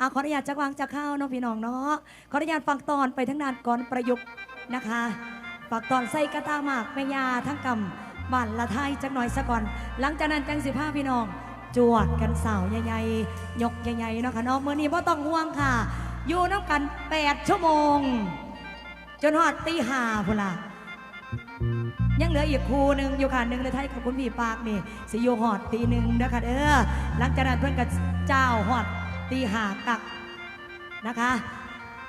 อาขออนุญาตจักวางจักเข้าเนาะพี่น้องเนาะขออนุญาตฟังตอนไปทั้งด้านก่อนประยุกต์นะคะฝากตอนใส่กระตาหมากแม่ยาทั้งกำบ้านละไทยจักหน่อยซะก่อน หลังจากนั้นจังสิบห้าพี่น้อง จวดกันสาวใหญ่ๆยกใหญ่ๆเนาะค่ะเนาะมื้อนี้บ่ต้องห่วงค่ะ อยู่น้ำกัน 8 ชั่วโมง จนฮอดตีห้าพุ่นละยังเหลืออีกคู่หนึ่งอยู่ค่ะหนึ่งในไทยกับคุณพี่ปากนี่สิอยู่หอดตีหนึ่งนะคะเด้อหลังจากนั้นเพื่อนกับเจ้าหอด ตีหากักนะคะ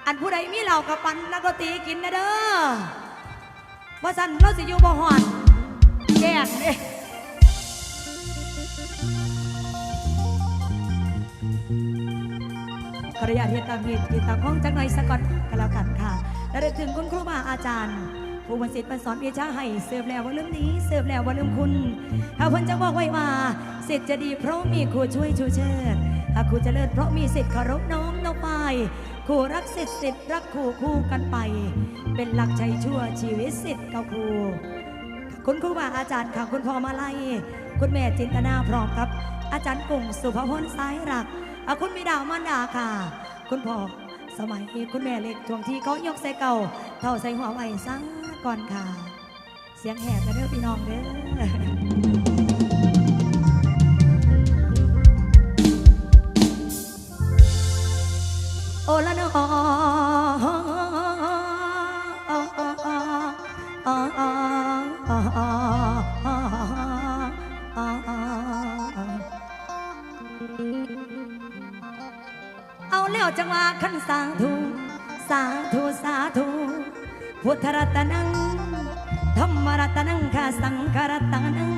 อันผู้ใดมีเหล่ากระปันนักดนตรีกินนะเด้อว่าสันเราสิอยู่บ่หอดแก่งเด้ขออนุญาตเฮ็ดตามเหตุกินตามข้องจักหน่อยสักก่อนก็แล้วกันค่ะ และได้ถึงคุณครูบาอาจารย์ ผู้บันสิทธิ์มันสอนวิชาให้เสิร์ฟแล้วว่าลืมดีเสิร์ฟแล้วว่าลืมคุณถ้าเพิ่นจะบอกไว้ว่าสิทธิ์จะดีเพราะมีครูช่วยชูเชิด ถ้าครูจะเลิศเพราะมีสิทธิ์เคารพน้อมน้องไปครูรักสิทธิ์สิทธิ์รักครูคู่กันไป เป็นหลักใจชั่วชีวิตสิทธิ์กับครู คุณครูบาอาจารย์ค่ะคุณพ่อมาลัยคุณแม่จินตนาพร้อมครับ อาจารย์กุ้งสุภพลสายรักคุณบิดาวมารดาค่ะ คุณพ่อสมัยคุณแม่เล็กทวงที่เขายกใส่เก่า เท่าใส่หัวไว้ซังก่อนค่ะ เสียงแหบกันเด้อพี่น้องเด้อ แล้วจังว่าขันสาธุ สาธุสาธุ พุทธรัตนัง ธรรมรัตนังข้าสังฆรัตนัง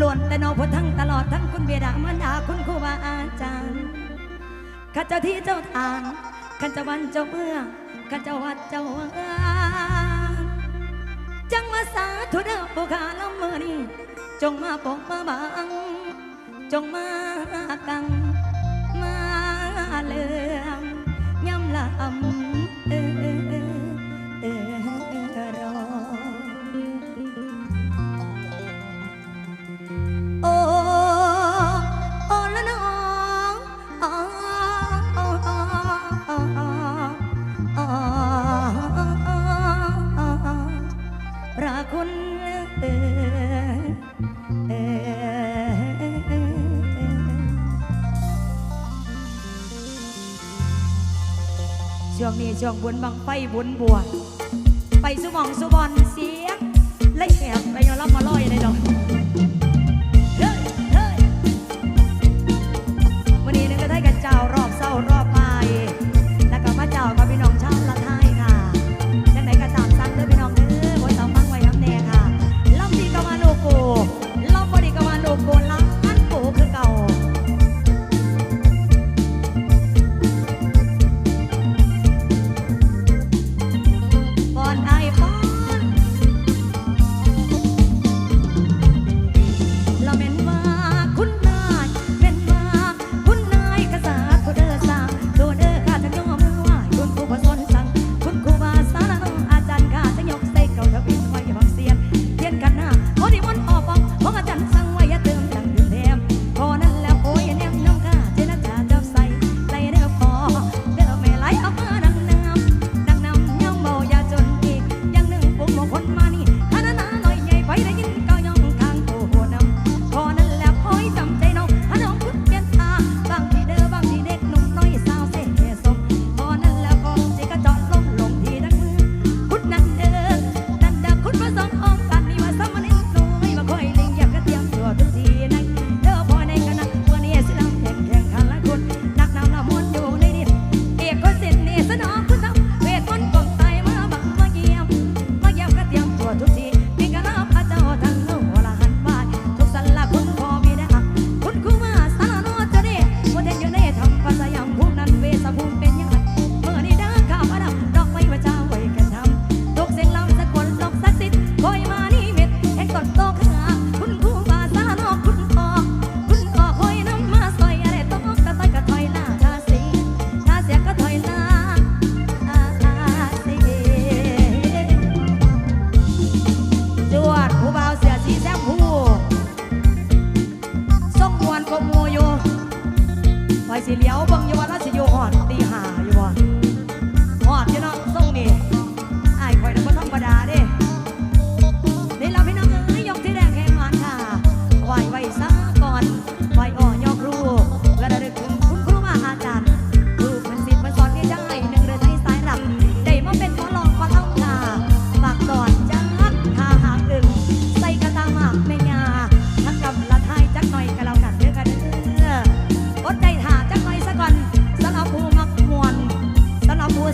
ล้วนแต่นอพุทธังตลอดทั้งคุณเบียดามารดาคุณครูบาอาจารย์ข้าเจ้าที่เจ้าทางข้าเจ้าวันเจ้าเมืองข้าเจ้าวัดเจ้าว่าจังมาสาธุเด้อผู้ขาลำมือนี้จงมาปกมาบังจงมากัง เลื่อมย่ำลำเอ ช่วงนี้ช่วงบุญบังไฟบุญบวชไปสุมองสุบอนเสียงไล่แอบไปยอมรับมาลอยเลยดอก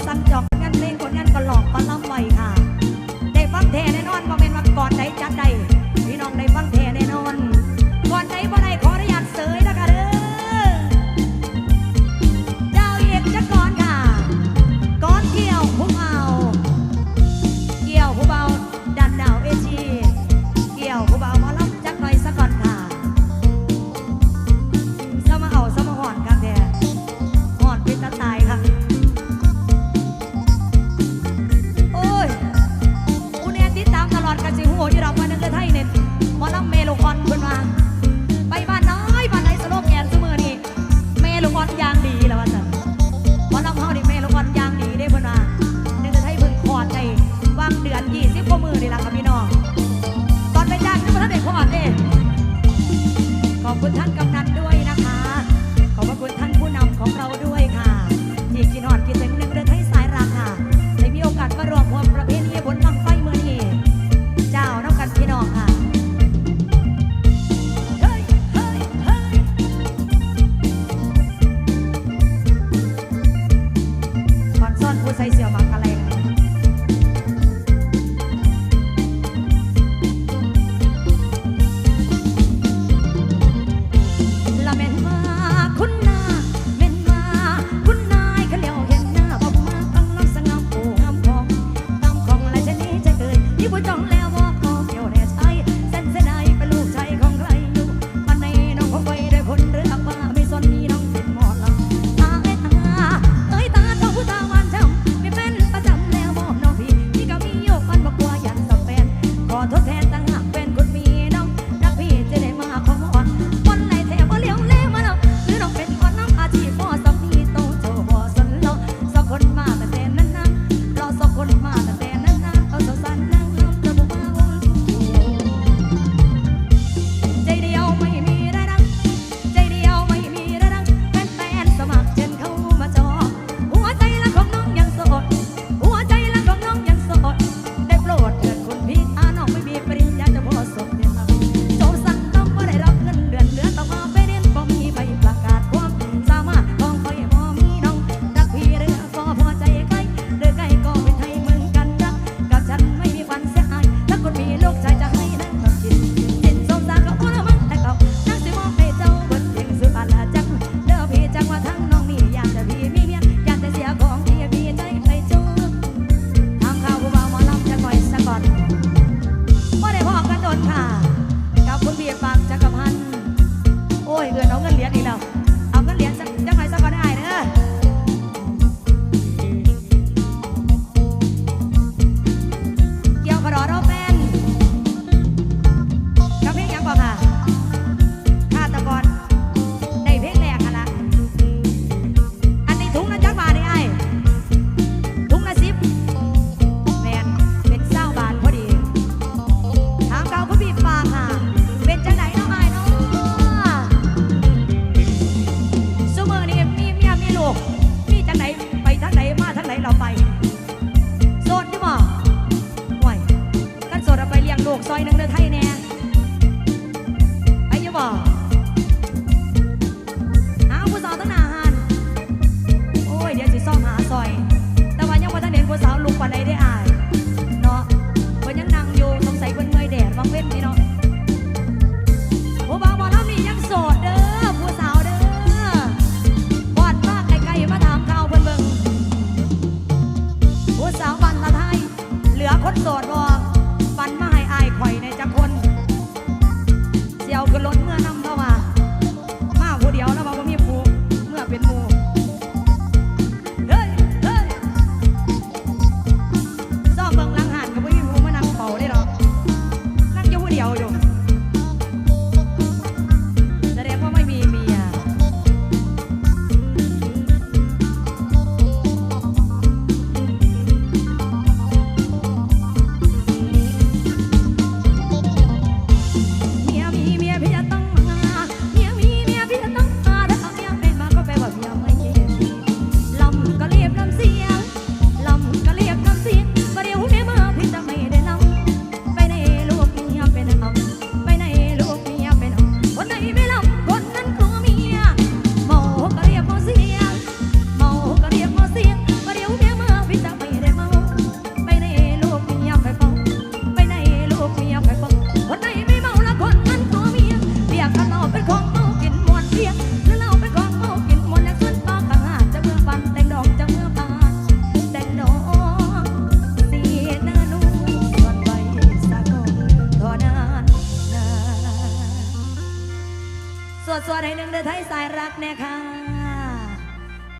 สำห